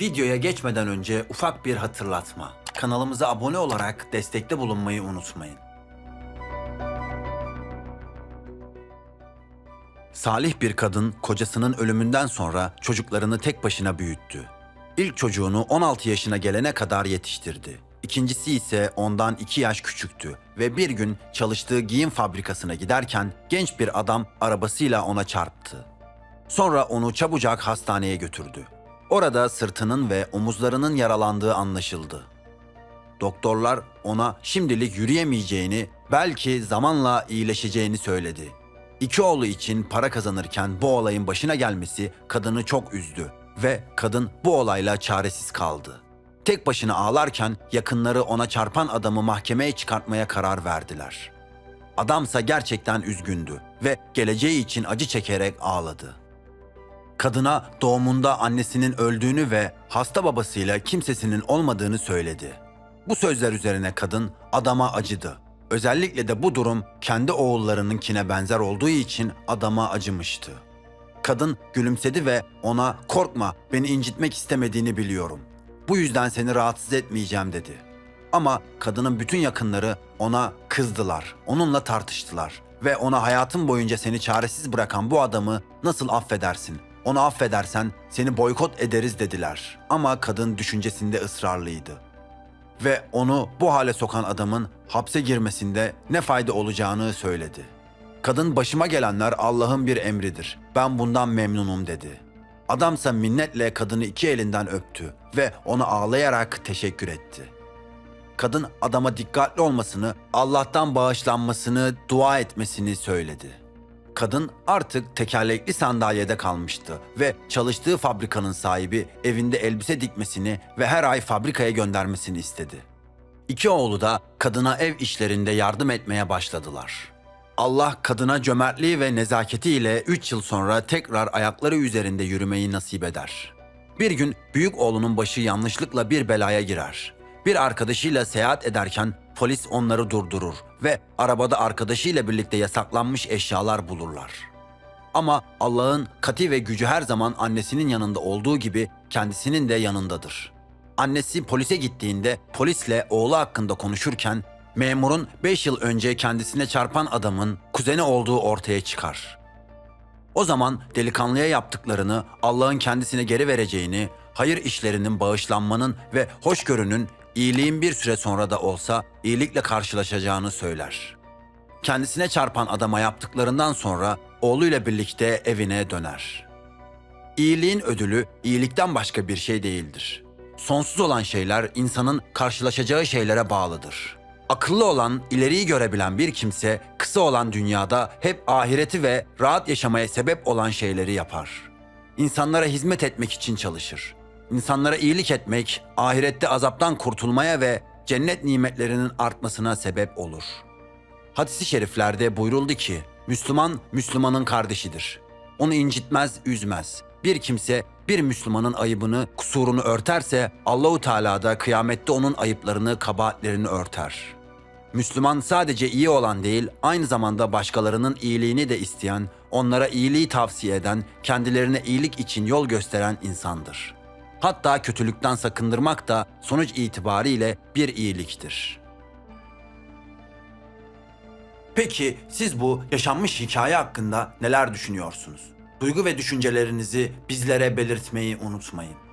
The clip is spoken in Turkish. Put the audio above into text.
Videoya geçmeden önce ufak bir hatırlatma. Kanalımıza abone olarak destekte bulunmayı unutmayın. Salih bir kadın kocasının ölümünden sonra çocuklarını tek başına büyüttü. İlk çocuğunu 16 yaşına gelene kadar yetiştirdi. İkincisi ise ondan 2 yaş küçüktü ve bir gün çalıştığı giyim fabrikasına giderken genç bir adam arabasıyla ona çarptı. Sonra onu çabucak hastaneye götürdü. Orada sırtının ve omuzlarının yaralandığı anlaşıldı. Doktorlar ona şimdilik yürüyemeyeceğini, belki zamanla iyileşeceğini söyledi. İki oğlu için para kazanırken bu olayın başına gelmesi kadını çok üzdü ve kadın bu olayla çaresiz kaldı. Tek başına ağlarken yakınları ona çarpan adamı mahkemeye çıkartmaya karar verdiler. Adamsa gerçekten üzgündü ve geleceği için acı çekerek ağladı. Kadına doğumunda annesinin öldüğünü ve hasta babasıyla kimsesinin olmadığını söyledi. Bu sözler üzerine kadın adama acıdı. Özellikle de bu durum kendi oğullarınınkine benzer olduğu için adama acımıştı. Kadın gülümsedi ve ona korkma beni incitmek istemediğini biliyorum. Bu yüzden seni rahatsız etmeyeceğim dedi. Ama kadının bütün yakınları ona kızdılar, onunla tartıştılar ve ona hayatın boyunca seni çaresiz bırakan bu adamı nasıl affedersin? Onu affedersen seni boykot ederiz dediler. Ama kadın düşüncesinde ısrarlıydı. Ve onu bu hale sokan adamın hapse girmesinde ne fayda olacağını söyledi. Kadın başıma gelenler Allah'ın bir emridir. Ben bundan memnunum dedi. Adamsa minnetle kadını iki elinden öptü ve ona ağlayarak teşekkür etti. Kadın adama dikkatli olmasını, Allah'tan bağışlanmasını, dua etmesini söyledi. Kadın artık tekerlekli sandalyede kalmıştı ve çalıştığı fabrikanın sahibi evinde elbise dikmesini ve her ay fabrikaya göndermesini istedi. İki oğlu da kadına ev işlerinde yardım etmeye başladılar. Allah kadına cömertliği ve nezaketiyle 3 yıl sonra tekrar ayakları üzerinde yürümeyi nasip eder. Bir gün büyük oğlunun başı yanlışlıkla bir belaya girer. Bir arkadaşıyla seyahat ederken polis onları durdurur ve arabada arkadaşıyla birlikte yasaklanmış eşyalar bulurlar. Ama Allah'ın kati ve gücü her zaman annesinin yanında olduğu gibi kendisinin de yanındadır. Annesi polise gittiğinde polisle oğlu hakkında konuşurken memurun 5 yıl önce kendisine çarpan adamın kuzeni olduğu ortaya çıkar. O zaman delikanlıya yaptıklarını Allah'ın kendisine geri vereceğini, hayır işlerinin bağışlanmanın ve hoşgörünün iyiliğin bir süre sonra da olsa iyilikle karşılaşacağını söyler. Kendisine çarpan adama yaptıklarından sonra oğluyla birlikte evine döner. İyiliğin ödülü iyilikten başka bir şey değildir. Sonsuz olan şeyler insanın karşılaşacağı şeylere bağlıdır. Akıllı olan, ileriyi görebilen bir kimse kısa olan dünyada hep ahireti ve rahat yaşamaya sebep olan şeyleri yapar. İnsanlara hizmet etmek için çalışır. İnsanlara iyilik etmek, ahirette azaptan kurtulmaya ve cennet nimetlerinin artmasına sebep olur. Hadis-i şeriflerde buyuruldu ki, Müslüman, Müslümanın kardeşidir. Onu incitmez, üzmez. Bir kimse bir Müslümanın ayıbını, kusurunu örterse Allahu Teala da kıyamette onun ayıplarını, kabahatlerini örter. Müslüman sadece iyi olan değil, aynı zamanda başkalarının iyiliğini de isteyen, onlara iyiliği tavsiye eden, kendilerine iyilik için yol gösteren insandır. Hatta kötülükten sakındırmak da sonuç itibariyle bir iyiliktir. Peki siz bu yaşanmış hikaye hakkında neler düşünüyorsunuz? Duygu ve düşüncelerinizi bizlere belirtmeyi unutmayın.